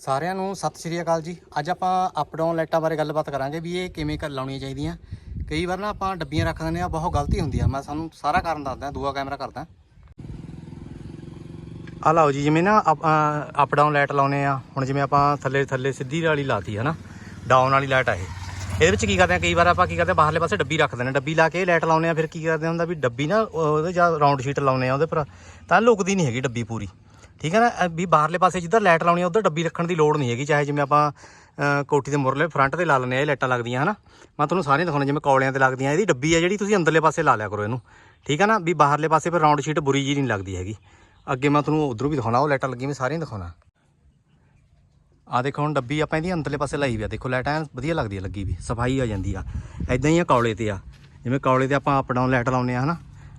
ਸਾਰਿਆਂ ਨੂੰ ਸਤਿ ਸ਼੍ਰੀ ਅਕਾਲ ਜੀ। ਅੱਜ ਆਪਾਂ ਅਪ ਡਾਊਨ ਲਾਈਟਾਂ ਬਾਰੇ ਗੱਲਬਾਤ ਕਰਾਂਗੇ ਵੀ ਇਹ ਕਿਵੇਂ ਕਰ ਲਾਉਣੀਆਂ ਚਾਹੀਦੀਆਂ। ਕਈ ਵਾਰ ਨਾ ਆਪਾਂ ਡੱਬੀਆਂ ਰੱਖ ਦਿੰਦੇ ਆ ਬਹੁਤ ਗਲਤੀ ਹੁੰਦੀ ਆ। ਮੈਂ ਸਾਨੂੰ ਸਾਰਾ ਕਾਰਨ ਦੱਸਦਾ, ਦੂਆ ਕੈਮਰਾ ਕਰਦਾ। ਆ ਲਓ ਜੀ, ਜਿਵੇਂ ਨਾ ਅਪ ਡਾਊਨ ਲਾਈਟ ਲਾਉਨੇ ਆ। ਹੁਣ ਜਿਵੇਂ ਆਪਾਂ ਥੱਲੇ ਥੱਲੇ ਸਿੱਧੀ ਵਾਲੀ ਲਾਤੀ ਹੈ ਨਾ ਡਾਊਨ ਵਾਲੀ ਲਾਈਟ ਆ ਇਹ। ਇਹਦੇ ਵਿੱਚ ਕੀ ਕਰਦੇ ਆ, ਕਈ ਵਾਰ ਆਪਾਂ ਕੀ ਕਰਦੇ ਆ, ਬਾਹਰਲੇ ਪਾਸੇ ਡੱਬੀ ਰੱਖ ਦਿੰਦੇ ਆ। ਡੱਬੀ ਲਾ ਕੇ ਲਾਈਟ ਲਾਉਨੇ ਆ, ਫਿਰ ਕੀ ਕਰਦੇ ਹੁੰਦਾ ਵੀ ਡੱਬੀ ਨਾ ਉਹਦੇ ਜਾਂ ਰਾਉਂਡ ਸ਼ੀਟ ਲਾਉਨੇ ਆ ਉਹਦੇ ਪਰ, ਤਾਂ ਲੁਕਦੀ ਨਹੀਂ ਹੈਗੀ ਡੱਬੀ ਪੂਰੀ। ਠੀਕ ਹੈ ਨਾ? ਵੀ ਬਾਹਰਲੇ ਪਾਸੇ ਜਿੱਧਰ ਲਾਈਟ ਲਾਉਣੀ ਆ, ਉਧਰ ਡੱਬੀ ਰੱਖਣ ਦੀ ਲੋੜ ਨਹੀਂ ਹੈਗੀ, ਚਾਹੇ ਜਿਵੇਂ ਆਪਾਂ ਕੋਠੀ ਦੇ ਮੁਰਲੇ ਫਰੰਟ ਤੇ ਲਾ ਲੈਂਦੇ ਆ, ਇਹ ਲਾਈਟਾਂ ਲੱਗਦੀਆਂ, ਹਨਾ? ਮੈਂ ਤੁਹਾਨੂੰ ਸਾਰੀਆਂ ਦਿਖਾਉਣਾ ਜਿਵੇਂ ਕੌਲਿਆਂ ਤੇ ਲੱਗਦੀਆਂ, ਇਹਦੀ ਡੱਬੀ ਆ ਜਿਹੜੀ ਤੁਸੀਂ ਅੰਦਰਲੇ ਪਾਸੇ ਲਾ ਲਿਆ ਕਰੋ ਇਹਨੂੰ, ਠੀਕ ਹੈ ਨਾ? ਵੀ ਬਾਹਰਲੇ ਪਾਸੇ ਫਿਰ ਰਾਉਂਡ ਸ਼ੀਟ ਬੁਰੀ ਜੀ ਨਹੀਂ ਲੱਗਦੀ ਹੈਗੀ। ਅੱਗੇ ਮੈਂ ਤੁਹਾਨੂੰ ਉਧਰੋਂ ਵੀ ਦਿਖਾਉਣਾ, ਉਹ ਲਾਈਟਾਂ ਲੱਗੀਆਂ, ਮੈਂ ਸਾਰੀਆਂ ਦਿਖਾਉਣਾ। ਆ ਦੇਖੋ, ਹੁਣ ਡੱਬੀ ਆਪਾਂ ਇਹਦੀ ਅੰਦਰਲੇ ਪਾਸੇ ਲਾਈ ਵੀ ਆ। ਦੇਖੋ, ਲਾਈਟ ਐਨ ਵਧੀਆ ਲੱਗਦੀ ਆ, ਲੱਗੀ ਵੀ, ਸਫ਼ਾਈ ਆ ਜਾਂਦੀ ਆ। ਐਦਾਂ ਹੀ ਆ ਕੌਲੇ ਤੇ ਆ। ਜਿਵੇਂ ਕੌਲੇ ਤੇ ਆਪਾਂ ਅਪ ਡਾਊਨ ਲਾਈਟ ਲਾਉਨੇ ਆ, ਹਨਾ?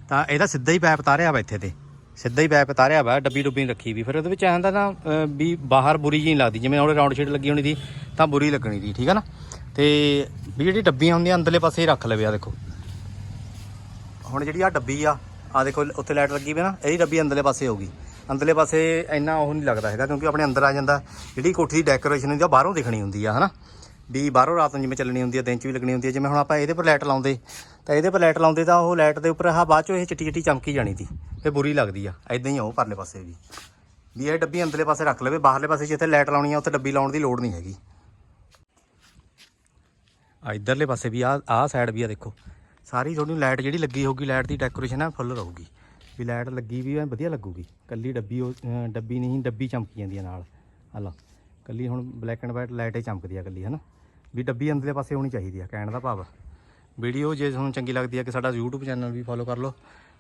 ਤਾਂ ਇਹਦਾ ਸਿੱਧਾ ਹੀ ਪੈਪ ਤਾਰਿਆ ਵਾ ਇੱਥੇ ਤੇ। ਸਿੱਧਾ ਹੀ ਪੈਪ ਤਾਰਿਆ ਵਾ ਡੱਬੀ ਡੁੱਬੀ ਰੱਖੀ ਵੀ। ਫਿਰ ਉਹਦੇ ਵਿੱਚ ਐਂ ਹੁੰਦਾ ਨਾ ਅਹ, ਵੀ ਬਾਹਰ ਬੁਰੀ ਜੀ ਨਹੀਂ ਲੱਗਦੀ। ਜਿਵੇਂ ਉਹਦੇ ਰਾਉਂਡ ਸ਼ੀਟ ਲੱਗੀ ਹੋਣੀ ਸੀ ਤਾਂ ਬੁਰੀ ਲੱਗਣੀ ਸੀ ਠੀਕ ਹੈ ਨਾ? ਤੇ ਵੀ ਜਿਹੜੀ ਡੱਬੀਆਂ ਹੁੰਦੀਆਂ ਅੰਦਰਲੇ ਪਾਸੇ ਹੀ ਰੱਖ ਲਵੇ ਆ ਦੇਖੋ। ਹੁਣ ਜਿਹੜੀ ਆ ਡੱਬੀ ਆ ਆ ਦੇਖੋ ਉੱਥੇ ਲਾਈਟ ਲੱਗੀ ਵੀ ਨਾ ਇਹਦੀ ਡੱਬੀ ਅੰਦਰਲੇ ਪਾਸੇ ਹੋਊਗੀ ਅੰਦਰਲੇ ਪਾਸੇ ਇੰਨਾ ਉਹ ਨਹੀਂ ਲੱਗਦਾ ਹੈਗਾ ਕਿਉਂਕਿ ਆਪਣੇ ਅੰਦਰ ਆ ਜਾਂਦਾ। ਜਿਹੜੀ ਕੋਠੀ ਦੀ ਡੈਕੋਰੇਸ਼ਨ ਹੁੰਦੀ ਆ ਉਹ ਬਾਹਰੋਂ ਦਿਖਣੀ ਹੁੰਦੀ ਆ ਹਨਾ? ਵੀ ਬਾਹਰੋਂ ਰਾਤ ਨੂੰ ਜਿਵੇਂ ਚੱਲਣੀ ਹੁੰਦੀ ਆ ਦਿਨ 'ਚ ਵੀ ਲੱਗਣੀ ਹੁੰਦੀ ਆ। ਜਿਵੇਂ ਹੁਣ ਆਪਾਂ ਇਹਦੇ ਪਰ ਲਾਈਟ ਲਾਉਂਦੇ ਤਾਂ ਇਹਦੇ ਪਰ ਲਾਈਟ ਲਾਉਂਦੇ ਤਾਂ ਉਹ ਲਾਈਟ ਦੇ ਉੱਪਰ ਆਹ ਬਾਅਦ 'ਚੋਂ ਇਹ ਚਿੱਟੀ ਚਿੱਟੀ ਚਮਕੀ ਜਾਣੀ ਸੀ। ਫੇ ਬੁਰੀ ਲੱਗਦੀ ਆ। ਐਦਾਂ ਹੀ ਆ ਉਹ ਪਰਲੇ ਪਾਸੇ ਵੀ। ਵੀ ਇਹ ਡੱਬੀ ਅੰਦਰਲੇ ਪਾਸੇ ਰੱਖ ਲਵੇ ਬਾਹਰਲੇ ਪਾਸੇ ਜਿੱਥੇ ਲਾਈਟ ਲਾਉਣੀ ਆ ਉੱਥੇ ਡੱਬੀ ਲਾਉਣ ਦੀ ਲੋੜ ਨਹੀਂ ਹੈਗੀ। ਆ ਇਧਰਲੇ ਪਾਸੇ ਵੀ ਆ ਆਹ ਸਾਈਡ ਵੀ ਆ ਦੇਖੋ। ਸਾਰੀ ਤੁਹਾਨੂੰ ਲਾਈਟ ਜਿਹੜੀ ਲੱਗੀ ਹੋਊਗੀ ਲਾਈਟ ਦੀ ਡੈਕੋਰੇਸ਼ਨ ਆ ਫੁੱਲ ਰਹੂਗੀ। ਵੀ ਲਾਈਟ ਲੱਗੀ ਵੀ ਐਨ ਵਧੀਆ ਲੱਗੂਗੀ। ਕੱਲੀ ਡੱਬੀ ਉਹ, ਡੱਬੀ ਨਹੀਂ ਡੱਬੀ ਚਮਕੀ ਜਾਂਦੀ ਆ ਨਾਲ। ਆ ਲਓ ਕੱਲੀ ਹੁਣ ਬਲੈਕ ਐਂਡ ਵਾਈਟ ਲਾਈਟ ਹੀ ਚਮਕਦੀ ਆ ਕੱਲੀ ਹਨਾ? ਵੀ ਡੱਬੀ ਅੰਦਰਲੇ ਪਾਸੇ ਹੋਣੀ ਚਾਹੀਦੀ ਆ ਕਹਿਣ ਦਾ ਭਾਵ ਵੀਡੀਓ ਜੇ ਤੁਹਾਨੂੰ ਚੰਗੀ ਲੱਗਦੀ ਆ ਕਿ ਸਾਡਾ YouTube ਚੈਨਲ ਵੀ ਫੋਲੋ ਕਰ ਲਓ।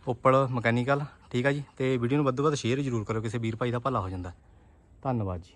ਉੱਪਲ ਮਕੈਨੀਕਲ, ਠੀਕ ਆ ਜੀ? ਤੇ ਵੀਡੀਓ ਨੂੰ ਵੱਧ ਤੋਂ ਵੱਧ ਸ਼ੇਅਰ ਜ਼ਰੂਰ ਕਰੋ ਕਿਸੇ ਵੀਰ ਭਾਈ ਦਾ ਭਲਾ ਹੋ ਜਾਂਦਾ। ਧੰਨਵਾਦ ਜੀ।